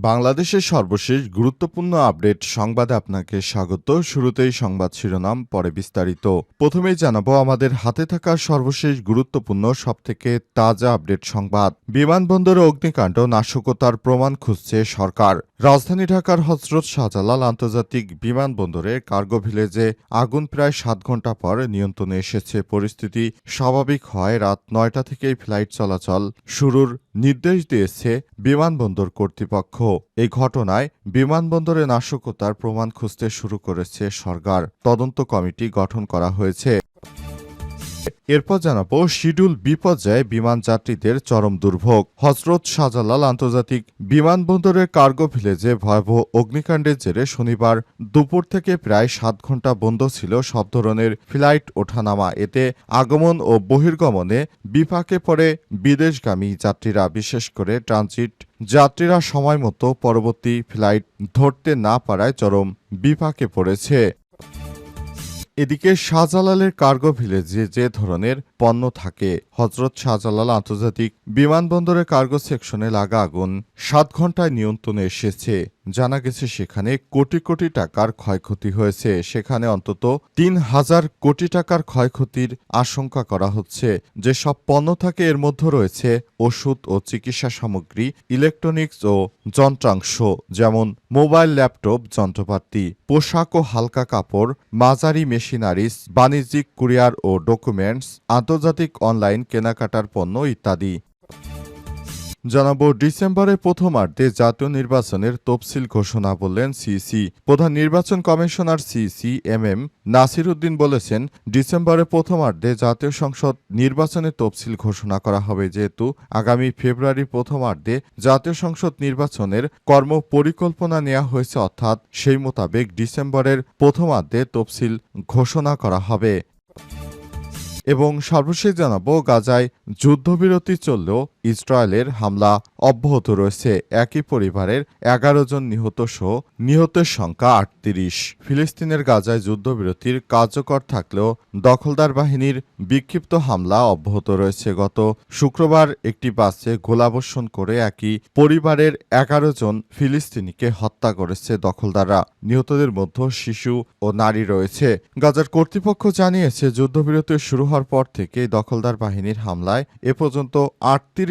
বাংলাদেশের সর্বশেষ গুরুত্বপূর্ণ আপডেট সংবাদে আপনাকে স্বাগত। শুরুতেই সংবাদ শিরোনাম, পরে বিস্তারিত। প্রথমেই জানাব, আমাদের হাতে থাকা সর্বশেষ গুরুত্বপূর্ণ, সবথেকে তাজা আপডেট সংবাদ। বিমানবন্দরে অগ্নিকাণ্ড নাশকতার প্রমাণ খুঁজছে সরকার। রাজধানী ঢাকার হজরত শাহজালাল আন্তর্জাতিক বিমানবন্দরে কার্গো ভিলেজে আগুন প্রায় সাত ঘণ্টা পর নিয়ন্ত্রণে এসেছে। পরিস্থিতি স্বাভাবিক হয় রাত নয়টা থেকেই ফ্লাইট চলাচল শুরুর নির্দেশ দিয়েছে বিমানবন্দর কর্তৃপক্ষ। এই ঘটনায় বিমানবন্দরে নাশকতার প্রমাণ খুঁজতে শুরু করেছে সরকার। তদন্ত কমিটি গঠন করা হয়েছে। এরপর জানাব শিডিউল বিপর্যয়ে বিমান যাত্রীদের চরম দুর্ভোগ। হজরত শাহজালাল আন্তর্জাতিক বিমানবন্দরের কার্গো ভিলেজে ভয়াবহ অগ্নিকাণ্ডের জেরে শনিবার দুপুর থেকে প্রায় সাত ঘণ্টা বন্ধ ছিল সব ধরনের ফ্লাইট ওঠানামা। এতে আগমন ও বহির্গমনে বিপাকে পড়ে বিদেশগামী যাত্রীরা, বিশেষ করে ট্রানজিট যাত্রীরা সময় মতো পরবর্তী ফ্লাইট ধরতে না পারায় চরম বিপাকে পড়েছে। এদিকে শাহজালালের কার্গো ভিলেজে যে ধরনের পণ্য থাকে। হজরত শাহজালাল আন্তর্জাতিক বিমানবন্দরের কার্গো সেকশনে লাগা আগুন সাত ঘন্টায় নিয়ন্ত্রণে এসেছে। জানা গেছে সেখানে কোটি কোটি টাকার ক্ষয়ক্ষতি হয়েছে। সেখানে অন্তত তিন হাজার কোটি টাকার ক্ষয়ক্ষতির আশঙ্কা করা হচ্ছে। যেসব পণ্য থাকে, এর মধ্যে রয়েছে ওষুধ ও চিকিৎসা সামগ্রী, ইলেকট্রনিক্স ও যন্ত্রাংশ, যেমন মোবাইল ল্যাপটপ, যন্ত্রপাতি, পোশাক ও হালকা কাপড়, মাঝারি মেশিনারিজ, বাণিজ্যিক কুরিয়ার ও ডকুমেন্টস আন্তর্জাতিক অনলাইন কেনাকাটার পণ্য ইত্যাদি। জানাব, ডিসেম্বরের প্রথমার্ধে জাতীয় নির্বাচনের তফসিল ঘোষণা বললেন সিসি প্রধান নির্বাচন commissioner C C M M Nasir Uddin বলেছেন, ডিসেম্বরের প্রথমার্ধে জাতীয় সংসদ নির্বাচনের তফসিল ঘোষণা করা হবে। যেহেতু আগামী ফেব্রুয়ারি প্রথমার্ধে জাতীয় সংসদ নির্বাচনের কর্ম পরিকল্পনা নেওয়া হয়েছে, অর্থাৎ সেই মোতাবেক ডিসেম্বরের প্রথমার্ধে তফসিল ঘোষণা করা হবে। এবং সর্বশেষ জানাব গাজায় যুদ্ধবিরতি চললেও ইসরায়েলের হামলা অব্যাহত রয়েছে। একই পরিবারের এগারো জন নিহত সহ নিহতের সংখ্যা আটত্রিশ। ফিলিস্তিনের গাজায় যুদ্ধবিরতির কার্যকর থাকলেও দখলদার বাহিনীর বিক্ষিপ্ত হামলা অব্যাহত রয়েছে। গত শুক্রবার একটি বাসে গোলাবর্ষণ করে একই পরিবারের এগারো জন ফিলিস্তিনিকে হত্যা করেছে দখলদাররা। নিহতদের মধ্যে শিশু ও নারী রয়েছে। গাজার কর্তৃপক্ষ জানিয়েছে, যুদ্ধবিরতি শুরু হওয়ার পর থেকে দখলদার বাহিনীর হামলায় এ পর্যন্ত আটত্রিশ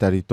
বিস্তারিত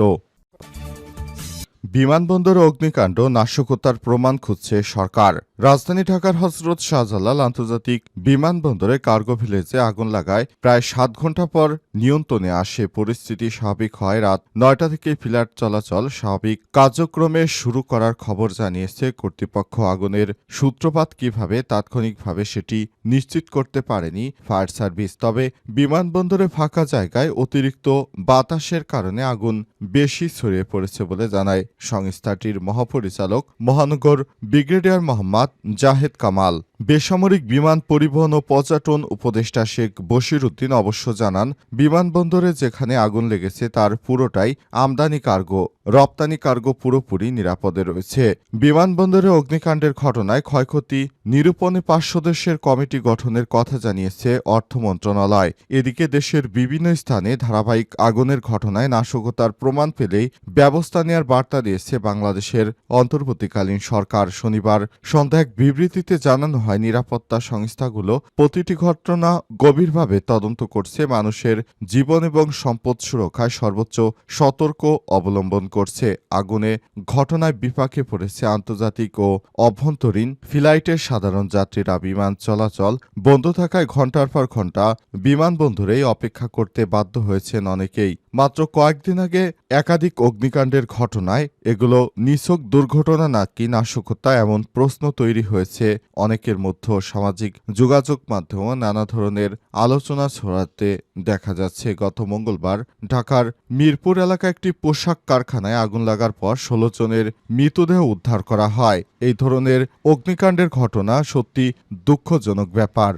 বিমানবন্দর অগ্নিকাণ্ড নাশকতার প্রমাণ খুঁজছে সরকার। রাজধানী ঢাকার হজরত শাহজালাল আন্তর্জাতিক বিমানবন্দরে কার্গো ভিলেজে আগুন লাগায়। প্রায় সাত ঘণ্টা পর নিয়ন্ত্রণে আসে পরিস্থিতি স্বাভাবিক হয় রাত নয়টা থেকে ফ্লাইট চলাচল স্বাভাবিক। কার্যক্রমে শুরু করার খবর জানিয়েছে কর্তৃপক্ষ। আগুনের সূত্রপাত কীভাবে, তাৎক্ষণিকভাবে সেটি নিশ্চিত করতে পারেনি ফায়ার সার্ভিস। তবে বিমানবন্দরে ফাঁকা জায়গায় অতিরিক্ত বাতাসের কারণে আগুন বেশি ছড়িয়ে পড়েছে বলে জানায় সংস্থাটির মহাপরিচালক মহানগর ব্রিগেডিয়ার মোহাম্মদ জাহেদ কামাল। বেসামরিক বিমান পরিবহন ও পর্যটন উপদেষ্টা শেখ বশির উদ্দিন অবশ্য জানান, বিমানবন্দরে যেখানে আগুন লেগেছে তার পুরোটাই আমদানি কার্গো। রপ্তানি কার্গো পুরোপুরি নিরাপদে রয়েছে। বিমানবন্দরে অগ্নিকাণ্ডের ঘটনায় ক্ষয়ক্ষতি, নিরূপণে পাঁচ সদস্যের কমিটি গঠনের কথা জানিয়েছে অর্থ মন্ত্রণালয়। এদিকে দেশের বিভিন্ন স্থানে ধারাবাহিক আগুনের ঘটনায় নাশকতার প্রমাণ পেলেই ব্যবস্থা নেওয়ার বার্তা দিয়েছে বাংলাদেশের অন্তর্বর্তীকালীন সরকার। শনিবার সন্ধ্যা এক বিবৃতিতে জানানো হয়, নিরাপত্তা সংস্থাগুলো প্রতিটি ঘটনা গভীরভাবে তদন্ত করছে। মানুষের জীবন এবং সম্পদ সুরক্ষায় সর্বোচ্চ সতর্ক অবলম্বন করছে, আগুনে ঘটনায় বিপাকে পড়েছে আন্তর্জাতিক ও অভ্যন্তরীণ ফ্লাইটের সাধারণ যাত্রীরা। বিমান চলাচল বন্ধ থাকায় ঘণ্টার পর ঘণ্টা বিমানবন্দরেই অপেক্ষা করতে বাধ্য হয়েছেন অনেকেই। মাত্র কয়েকদিন আগে একাধিক অগ্নিকাণ্ডের ঘটনায় এগুলো নিছক দুর্ঘটনা নাকি নাশকতা এমন প্রশ্ন তৈরি হয়েছে অনেকের মধ্যে সামাজিক যোগাযোগ মাধ্যমে নানা ধরনের আলোচনা ছড়াতে দেখা যাচ্ছে। গত মঙ্গলবার ঢাকার মিরপুর এলাকায় একটি পোশাক কারখানায় আগুন লাগার পর ষোলো জনের মৃতদেহ উদ্ধার করা হয়। এই ধরনের অগ্নিকাণ্ডের ঘটনা সত্যি দুঃখজনক ব্যাপার।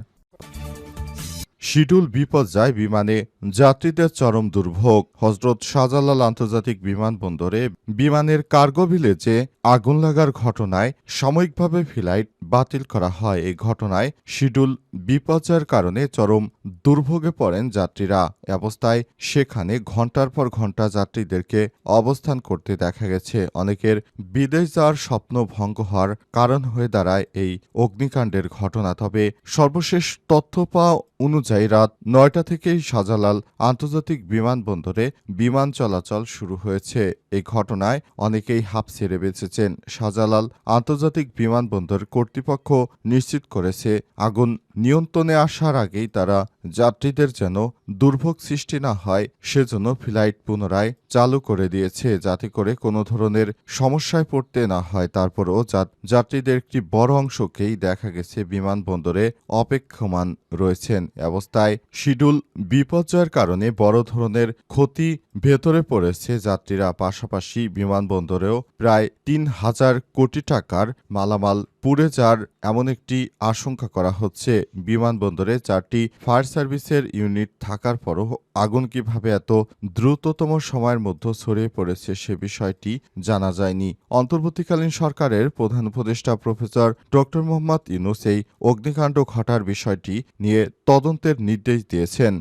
শিডুল বিপর্যয় বিমানে, যাত্রীদের চরম দুর্ভোগ। হজরত শাহজালাল আন্তর্জাতিক বিমানবন্দরে বিমানের কার্গো ভিলেজে আগুন লাগার ঘটনায় সাময়িকভাবে ফ্লাইট বাতিল করা হয়। এই ঘটনায় শিডুল বিপর্যয়ের কারণে চরম দুর্ভোগে পড়েন যাত্রীরা। অবস্থায় সেখানে ঘণ্টার পর ঘণ্টা যাত্রীদেরকে অবস্থান করতে দেখা গেছে। অনেকের বিদেশ যাওয়ার স্বপ্ন ভঙ্গ হওয়ার কারণ হয়ে দাঁড়ায় এই অগ্নিকাণ্ডের ঘটনা। তবে সর্বশেষ তথ্য পাওয়া অনুযায়ী রাত নয়টা থেকেই শাহজালাল আন্তর্জাতিক বিমানবন্দরে বিমান চলাচল শুরু হয়েছে। এই ঘটনায় অনেকেই হাঁপ ছেড়ে বেঁচেছেন। শাহজালাল আন্তর্জাতিক বিমানবন্দর কর্তৃপক্ষ নিশ্চিত করেছে, আগুন নিয়ন্ত্রণে আসার আগেই তারা যাত্রীদের যেন দুর্ভোগ সৃষ্টি না হয়, সেজন্য ফ্লাইট পুনরায় চালু করে দিয়েছে যাতে করে কোনো ধরনের সমস্যায় পড়তে না হয়। তারপরও যাত্রীদের একটি বড় অংশকেই দেখা গেছে বিমানবন্দরে অপেক্ষমান রয়েছেন। অবস্থায় শিডুল বিপর্যয়ের কারণে বড় ধরনের ক্ষতি ভেতরে পড়েছে যাত্রীরা। পাশাপাশি বিমানবন্দরেও প্রায় তিন হাজার কোটি টাকার মালামাল পুড়ে যার এমন একটি আশঙ্কা করা হচ্ছে। বিমানবন্দরে চারটি ফায়ার সার্ভিসের ইউনিট থাকার পরও আগুন কীভাবে এত দ্রুততম সময়ের মধ্যে ছড়িয়ে পড়েছে সে বিষয়টি জানা যায়নি। অন্তর্বর্তীকালীন সরকারের প্রধান উপদেষ্টা প্রফেসর ডক্টর মোহাম্মদ ইউনুস এই অগ্নিকাণ্ড ঘটার বিষয়টি নিয়ে তদন্তের নির্দেশ দিয়েছেন।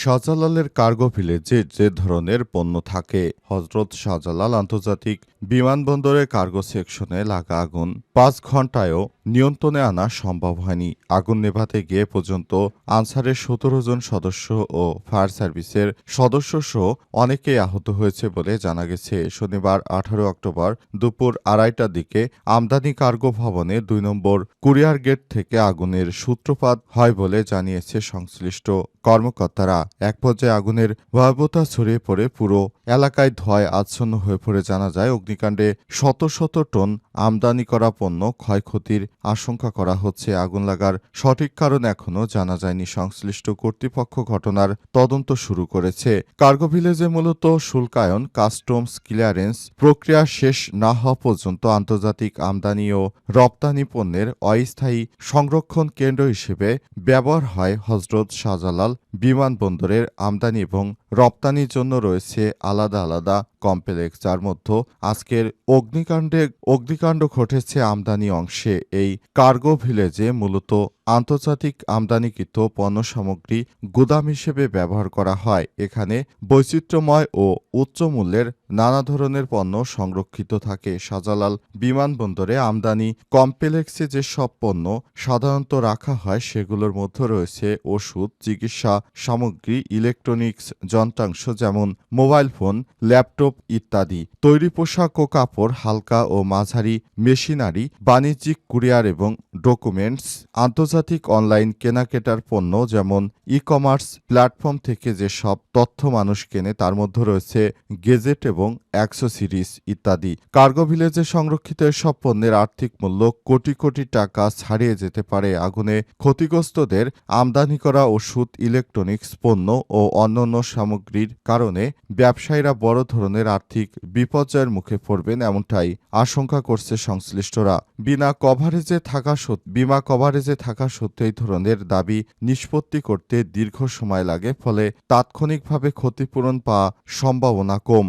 শাহজালালের কার্গো ভিলেজে যে ধরনের পণ্য থাকে, হজরত শাহজালাল আন্তর্জাতিক বিমানবন্দরে কার্গো সেকশনে লাগা আগুন। পাঁচ ঘন্টায়ও নিয়ন্ত্রণে আনা সম্ভব হয়নি। আগুন নেভাতে গিয়ে পর্যন্ত আনসারের সতেরো জন সদস্য ও ফায়ার সার্ভিসের সদস্য সহ অনেকেই আহত হয়েছে বলে জানা গেছে। শনিবার আঠারো অক্টোবর দুপুর আড়াইটার দিকে আমদানি কার্গো ভবনে দুই নম্বর কুরিয়ার গেট থেকে আগুনের সূত্রপাত হয় বলে জানিয়েছে সংশ্লিষ্ট কর্মকর্তারা। এক পর্যায়ে আগুনের ভয়াবহতা ছড়িয়ে পড়ে পুরো এলাকায় ধোঁয়ায় আচ্ছন্ন হয়ে পড়ে জানা যায়, অগ্নিকাণ্ডে শত শত টন আমদানি করা পণ্য ক্ষয়ক্ষতির আশঙ্কা করা হচ্ছে। আগুন লাগার সঠিক কারণ এখনও জানা যায়নি। সংশ্লিষ্ট কর্তৃপক্ষ ঘটনার তদন্ত শুরু করেছে। কার্গো ভিলেজে মূলত শুল্কায়ন, কাস্টমস ক্লিয়ারেন্স প্রক্রিয়া শেষ না হওয়া পর্যন্ত আন্তর্জাতিক আমদানি ও রপ্তানি পণ্যের অস্থায়ী সংরক্ষণ কেন্দ্র হিসেবে ব্যবহার হয় হজরত শাহজালাল বিমানবন্দরের আমদানি এবং রপ্তানির জন্য রয়েছে আলাদা আলাদা কমপ্লেক্স যার মধ্যে আজকের অগ্নিকাণ্ডে অগ্নিকাণ্ড ঘটেছে আমদানি অংশে। এই কার্গো ভিলেজে মূলত আন্তর্জাতিক আমদানিকৃত পণ্য সামগ্রী গুদাম হিসেবে ব্যবহার করা হয়। এখানে বৈচিত্র্যময় ও উচ্চ মূল্যের নানা ধরনের পণ্য সংরক্ষিত থাকে। শাহজালাল বিমানবন্দরে আমদানি কমপ্লেক্সে যেসব পণ্য সাধারণত রাখা হয়, সেগুলোর মধ্যে রয়েছে ওষুধ, চিকিৎসা সামগ্রী, ইলেকট্রনিক্স যন্ত্রাংশ যেমন মোবাইল ফোন, ল্যাপটপ ইত্যাদি। তৈরি পোশাক ও কাপড়, হালকা ও মাঝারি মেশিনারি, বাণিজ্যিক কুরিয়ার এবং ডকুমেন্টস, আন্তর্জাতিক অনলাইন কেনাকেটার পণ্য যেমন ই কমার্স প্ল্যাটফর্ম থেকে যেসব তথ্য মানুষ কেনে, তার মধ্যে রয়েছে গেজেট এবং অ্যাক্সেসরিজ ইত্যাদি। কার্গো ভিলেজে সংরক্ষিত এসব পণ্যের আর্থিক মূল্য কোটি কোটি টাকা ছাড়িয়ে যেতে পারে। আগুনে ক্ষতিগ্রস্তদের আমদানি করা ওষুধ, ইলেকট্রনিক্স পণ্য ও অন্যান্য সামগ্রীর কারণে ব্যবসায়ীরা বড় ধরনের আর্থিক বিপর্যয়ের মুখে পড়বেন এমনটাই আশঙ্কা করছে সংশ্লিষ্টরা। বিনা কভারেজে থাকা বিমা কভারেজে থাকা সত্ত্বেও এই ধরনের দাবি নিষ্পত্তি করতে দীর্ঘ সময় লাগে, ফলে তাৎক্ষণিকভাবে ক্ষতিপূরণ পাওয়া সম্ভাবনা কম।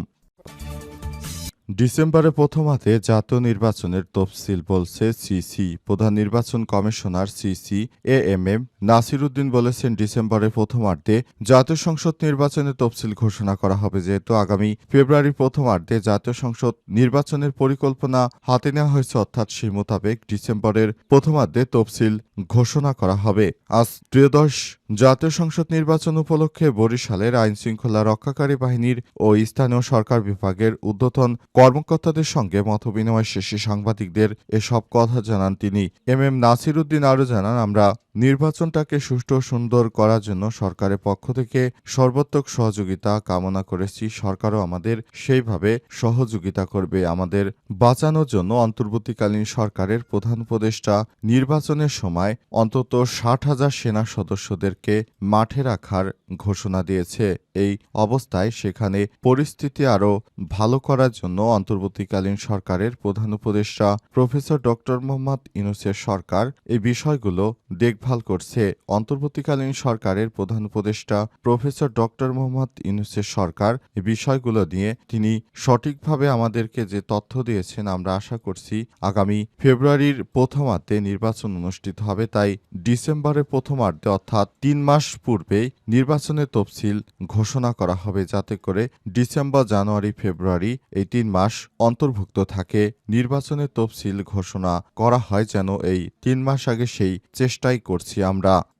ডিসেম্বরে প্রথমাতে জাতীয় নির্বাচনের তফসিল বলছে সিসি। প্রধান নির্বাচন commissioner C C A M M Nasiruddin বলেছেন, ডিসেম্বরের প্রথমার্ধে জাতীয় সংসদ নির্বাচনের তফসিল ঘোষণা করা হবে। যেহেতু আগামী ফেব্রুয়ারি প্রথমার্ধে জাতীয় সংসদ নির্বাচনের পরিকল্পনা হাতে নেওয়া হয়েছে, অর্থাৎ সেই মোতাবেক ডিসেম্বরের প্রথমার্ধে তফসিল ঘোষণা করা হবে। আজ ত্রয়োদশ জাতীয় সংসদ নির্বাচন উপলক্ষে বরিশালের আইন শৃঙ্খলা রক্ষাকারী বাহিনীর ও স্থানীয় সরকার বিভাগের ঊর্ধ্বতন কর্মকর্তাদের সঙ্গে মতবিনিময় শেষে সাংবাদিকদের এসব কথা জানান তিনি। এম এম নাসির উদ্দিন আরও জানান, আমরা নির্বাচনটাকে সুষ্ঠু সুন্দর করার জন্য সরকারের পক্ষ থেকে সর্বাত্মক সহযোগিতা কামনা করেছি। সরকারও আমাদের সেইভাবে সহযোগিতা করবে। আমাদের বাঁচানোর জন্য অন্তর্বর্তীকালীন সরকারের প্রধান উপদেষ্টা নির্বাচনের সময় অন্তত ষাট হাজার সেনা সদস্যদেরকে মাঠে রাখার ঘোষণা দিয়েছে। এই অবস্থায় সেখানে পরিস্থিতি আরও ভালো করার জন্য অন্তর্বর্তীকালীন সরকারের প্রধান উপদেষ্টা প্রফেসর ডক্টর মোহাম্মদ ইউনুসের সরকার এই বিষয়গুলো দেখভাল করছে অন্তর্বর্তীকালীন সরকারের প্রধান উপদেষ্টা প্রফেসর ডক্টর মোহাম্মদ ইউনুসের সরকার। এই বিষয়গুলো নিয়ে তিনি সঠিকভাবে আমাদেরকে যে তথ্য দিয়েছেন, আমরা আশা করছি আগামী ফেব্রুয়ারির প্রথমার্ধে নির্বাচন অনুষ্ঠিত হবে। তাই ডিসেম্বরের প্রথমার্ধে অর্থাৎ তিন মাস পূর্বেই নির্বাচনের তফসিল ঘোষণা করা হবে, যাতে করে ডিসেম্বর, জানুয়ারি, ফেব্রুয়ারি এই তিন মাস অন্তর্ভুক্ত থাকে। নির্বাচনের তফসিল ঘোষণা করা হয় যেন এই তিন মাস আগে সেই চেষ্টাই করছি আমরা।